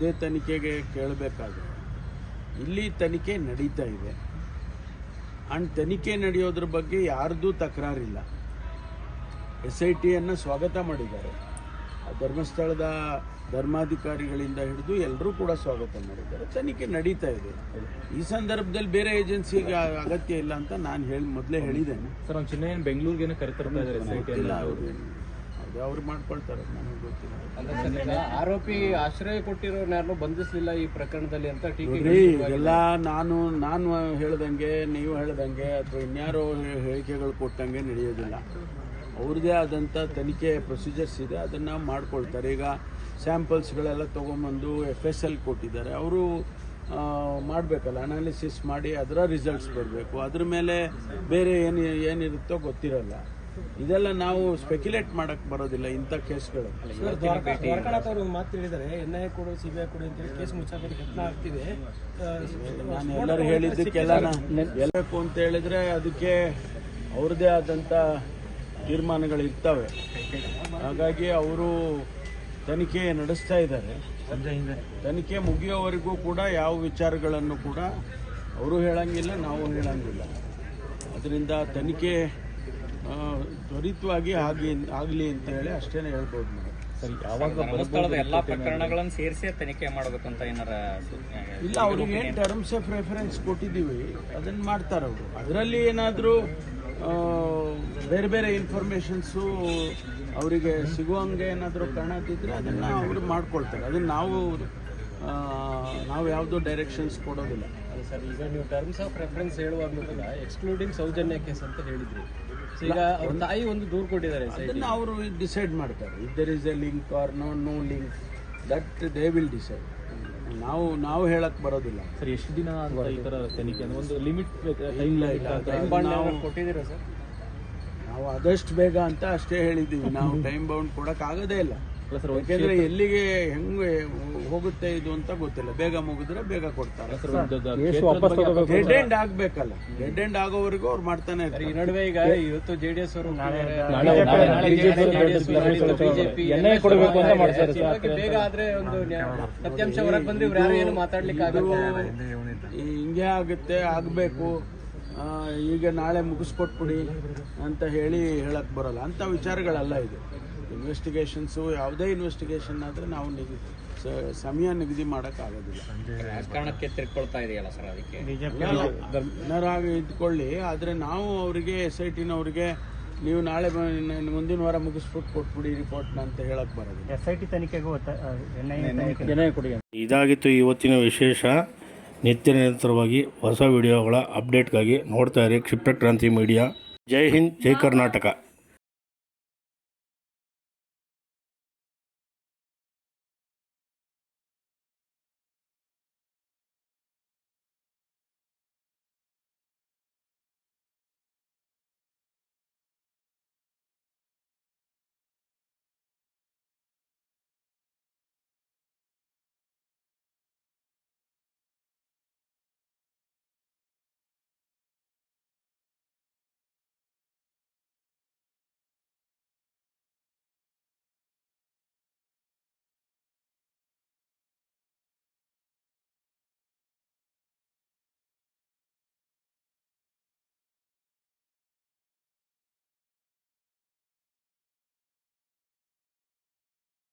ಯಾವುದೇ ತನಿಖೆಗೆ ಕೇಳಬೇಕಾದ್ರೆ ಇಲ್ಲಿ ತನಿಖೆ ನಡೀತಾ ಇದೆ. ಆ್ಯಂಡ್ ತನಿಖೆ ನಡೆಯೋದ್ರ ಬಗ್ಗೆ ಯಾರ್ದೂ ತಕರಾರಿಲ್ಲ. ಎಸ್ ಐ ಟಿಯನ್ನು ಸ್ವಾಗತ ಮಾಡಿದ್ದಾರೆ. ಆ ಧರ್ಮಸ್ಥಳದ ಧರ್ಮಾಧಿಕಾರಿಗಳಿಂದ ಹಿಡಿದು ಎಲ್ಲರೂ ಕೂಡ ಸ್ವಾಗತ ಮಾಡಿದ್ದಾರೆ. ತನಿಖೆ ನಡೀತಾ ಇದೆ. ಈ ಸಂದರ್ಭದಲ್ಲಿ ಬೇರೆ ಏಜೆನ್ಸಿಗೆ ಅಗತ್ಯ ಇಲ್ಲ ಅಂತ ನಾನು ಹೇಳಿ ಮೊದಲೇ ಹೇಳಿದ್ದೇನೆ. ಸರ್ ಅವ್ನು ಚಿನ್ನ ಬೆಂಗಳೂರಿಗೆ ಕರೆತರ್ತಾ ಇದ್ದಾರೆ ಅದು ಅವ್ರು ಮಾಡ್ಕೊಳ್ತಾರೆ ನನಗೆ ಗೊತ್ತಿಲ್ಲ. ಆರೋಪಿ ಆಶ್ರಯ ಕೊಟ್ಟಿರೋರ್ನ ಯಾರನ್ನೂ ಬಂಧಿಸಲಿಲ್ಲ ಈ ಪ್ರಕರಣದಲ್ಲಿ ಅಂತ ಟೀಕೆ ಎಲ್ಲ ನಾನು ನಾನು ಹೇಳ್ದಂಗೆ ನೀವು ಹೇಳ್ದಂಗೆ ಅಥವಾ ಇನ್ಯಾರೋ ಹೇಳಿಕೆಗಳು ಕೊಟ್ಟಂಗೆ ನಡೆಯೋದಿಲ್ಲ. ಅವ್ರದ್ದೇ ಆದಂಥ ತನಿಖೆ ಪ್ರೊಸೀಜರ್ಸ್ ಇದೆ ಅದನ್ನು ಮಾಡ್ಕೊಳ್ತಾರೆ. ಈಗ ಸ್ಯಾಂಪಲ್ಸ್ಗಳೆಲ್ಲ ತೊಗೊಂಬಂದು ಎಫ್ ಎಸ್ ಎಲ್ ಕೊಟ್ಟಿದ್ದಾರೆ. ಅವರು ಮಾಡಬೇಕಲ್ಲ ಅನಾಲಿಸಿಸ್ ಮಾಡಿ ಅದರ ರಿಸಲ್ಟ್ಸ್ ಬರಬೇಕು. ಅದ್ರ ಮೇಲೆ ಬೇರೆ ಏನು ಏನಿರುತ್ತೋ ಗೊತ್ತಿರಲ್ಲ. ಇದೆಲ್ಲ ನಾವು ಸ್ಪೆಕ್ಯುಲೇಟ್ ಮಾಡಕ್ ಬರೋದಿಲ್ಲ ಇಂಥ ಕೇಸ್ಗಳು. ದ್ವಾರಕಾನಾಥ್ ಅವರು ಮಾತು ಹೇಳಿದ್ದಾರೆ ಎನ್ ಐ ಕೊಡು ಸಿ ಬಿ ಐ ಕೊಡು ಅಂತೇಳಿ ಕೇಸ್ ಮುಚ್ಚಾಕೋದು ಯತ್ನ ಆಗ್ತಿದೆ. ನಾನು ಎಲ್ಲರೂ ಹೇಳಿದ್ದಕ್ಕೆಲ್ಲ ಎಲ್ಲಬೇಕು ಅಂತ ಹೇಳಿದ್ರೆ ಅದಕ್ಕೆ ಅವ್ರದ್ದೇ ಆದಂಥ ತೀರ್ಮಾನಗಳು ಇರ್ತವೆ ಹಾಗಾಗಿ ಅವರು ತನಿಖೆ ನಡೆಸ್ತಾ ಇದ್ದಾರೆ. ತನಿಖೆ ಮುಗಿಯೋವರೆಗೂ ಕೂಡ ಯಾವ ವಿಚಾರಗಳನ್ನು ಕೂಡ ಅವರು ಹೇಳಂಗಿಲ್ಲ ನಾವು ಹೇಳಂಗಿಲ್ಲ. ಅದರಿಂದ ತನಿಖೆ ತ್ವರಿತವಾಗಿ ಆಗಿ ಆಗಲಿ ಅಂತ ಹೇಳಿ ಅಷ್ಟೇ ಹೇಳ್ಬೋದು ನಾವು ಸರ್ ಯಾವಾಗ ಎಲ್ಲಾ ಪ್ರಕರಣಗಳನ್ನು ಸೇರಿಸಿ ತನಿಖೆ ಮಾಡಬೇಕಂತ ಏನಾರ ಇಲ್ಲ ಅವ್ರಿಗೆ ಏನು ಟರ್ಮ್ಸ್ ಆಫ್ ರೆಫರೆನ್ಸ್ ಕೊಟ್ಟಿದ್ದೀವಿ ಅದನ್ನು ಮಾಡ್ತಾರೆ ಅವರು. ಅದರಲ್ಲಿ ಏನಾದರೂ ಬೇರೆ ಬೇರೆ ಇನ್ಫಾರ್ಮೇಷನ್ಸು ಅವರಿಗೆ ಸಿಗುವಂಗೆ ಏನಾದರೂ ಕಾಣದಿದ್ರೆ ಅದನ್ನು ಅವರು ಮಾಡ್ಕೊಳ್ತಾರೆ. ಅದನ್ನು ನಾವು ಆ, ನಾವು ಯಾವುದೋ ಡೈರೆಕ್ಷನ್ಸ್ ಕೊಡೋದಿಲ್ಲ. ಸರ್ ಈಗ ನೀವು ಟರ್ಮ್ಸ್ ಆಫ್ ರೆಫರೆನ್ಸ್ ಹೇಳುವಾಗ ಎಕ್ಸ್ಕ್ಲೂಡಿಂಗ್ ಸೌಜನ್ಯ ಕೇಸ್ ಅಂತ ಹೇಳಿದ್ರಿ. ಈಗ ಅವ್ರ ತಾಯಿ ಒಂದು ದೂರು ಕೊಟ್ಟಿದ್ದಾರೆ. ಅದನ್ನು ಅವರು ಡಿಸೈಡ್ ಮಾಡ್ತಾರೆ. If there is a link or no no link that they will decide ನಾವು ನಾವು ಹೇಳಕ್ಕೆ ಬರೋದಿಲ್ಲ. ಸರ್ ಎಷ್ಟು ದಿನ ಅಂತ ಈ ತರ ತನಿಖೆ ಒಂದು ಲಿಮಿಟ್ ನಾವು ಕೊಟ್ಟಿದ್ದೀರಾ ಸರ್? ನಾವು ಆದಷ್ಟು ಬೇಗ ಅಂತ ಅಷ್ಟೇ ಹೇಳಿದ್ದೀವಿ. ನಾವು ಟೈಮ್ ಬೌಂಡ್ ಕೊಡೋಕ್ಕಾಗೋದೇ ಇಲ್ಲ. ಸರ್ ಯಾಕೆಂದ್ರೆ ಎಲ್ಲಿಗೆ ಹೆಂಗೆ ಹೋಗುತ್ತೆ ಇದು ಅಂತ ಗೊತ್ತಿಲ್ಲ. ಬೇಗ ಮುಗಿದ್ರೆ ಬೇಗ ಕೊಡ್ತಾರೆ. ಡೆಡ್ ಎಂಡ್ ಆಗ್ಬೇಕಲ್ಲ. ಡೆಡ್ ಎಂಡ್ ಆಗೋವರೆಗೂ ಅವ್ರು ಮಾಡ್ತಾನೆ ಈ ನಡುವೆ ಈಗ ಇವತ್ತು ಜೆಡಿಎಸ್ ಅವರು ಎಸ್ ಕೊಡಬೇಕು ಅಂತ ಮಾಡ್ತಾರೆ ಬೇಗ ಆದ್ರೆ ಒಂದು ಸತ್ಯಾಂಶ ಹೊರಗೆ ಬಂದ್ರೆ ಇವ್ರು ಯಾರು ಏನು ಮಾತಾಡ್ಲಿಕ್ಕೆ ಆಗಲ್ಲ ಈ ಹಿಂಗೆ ಆಗುತ್ತೆ ಆಗಬೇಕು. ಈಗ ನಾಳೆ ಮುಗಿಸ್ಕೊಟ್ಬಿಡಿ ಅಂತ ಹೇಳಿ ಹೇಳಕ್ ಬರಲ್ಲ. ಅಂತ ವಿಚಾರಗಳೆಲ್ಲ ಇದೆ. ಇನ್ವೆಸ್ಟಿಗೇಷನ್ಸು ಯಾವುದೇ ಇನ್ವೆಸ್ಟಿಗೇಷನ್ ಆದರೆ ನಾವು ನಿಗದಿ ಸ- ಸಮಯ ನಿಗದಿ ಮಾಡೋಕ್ಕಾಗೋದಿಲ್ಲ. ರಾಜಕಾರಣಕ್ಕೆ ತಿರ್ಕೊಳ್ತಾ ಇದೆಯಲ್ಲ ಸರ್ ಅದಕ್ಕೆ? ಇದ್ಕೊಳ್ಳಿ ಆದರೆ ನಾವು ಅವರಿಗೆ ಎಸ್ ಐ ಟಿನವ್ರಿಗೆ ನೀವು ನಾಳೆ ಮುಂದಿನ ವಾರ ಮುಗಿಸ್ಬಿಟ್ಟು ಕೊಟ್ಬಿಡಿ ರಿಪೋರ್ಟ್ನ ಅಂತ ಹೇಳಕ್ ಬರೋದು ಎಸ್ ಐ ಟಿ ತನಿಖೆಗೂ ಕೊಡಿ ಇದಾಗಿತ್ತು ಇವತ್ತಿನ ವಿಶೇಷ. ನಿತ್ಯ ನಿರಂತರವಾಗಿ ಹೊಸ ವಿಡಿಯೋಗಳ ಅಪ್ಡೇಟ್ಗಾಗಿ ನೋಡ್ತಾ ಇರಿ. ಕ್ಷಿಪ್ರ ಕ್ರಾಂತಿ ಮೀಡಿಯಾ. ಜೈ ಹಿಂದ್ ಜೈ ಕರ್ನಾಟಕ.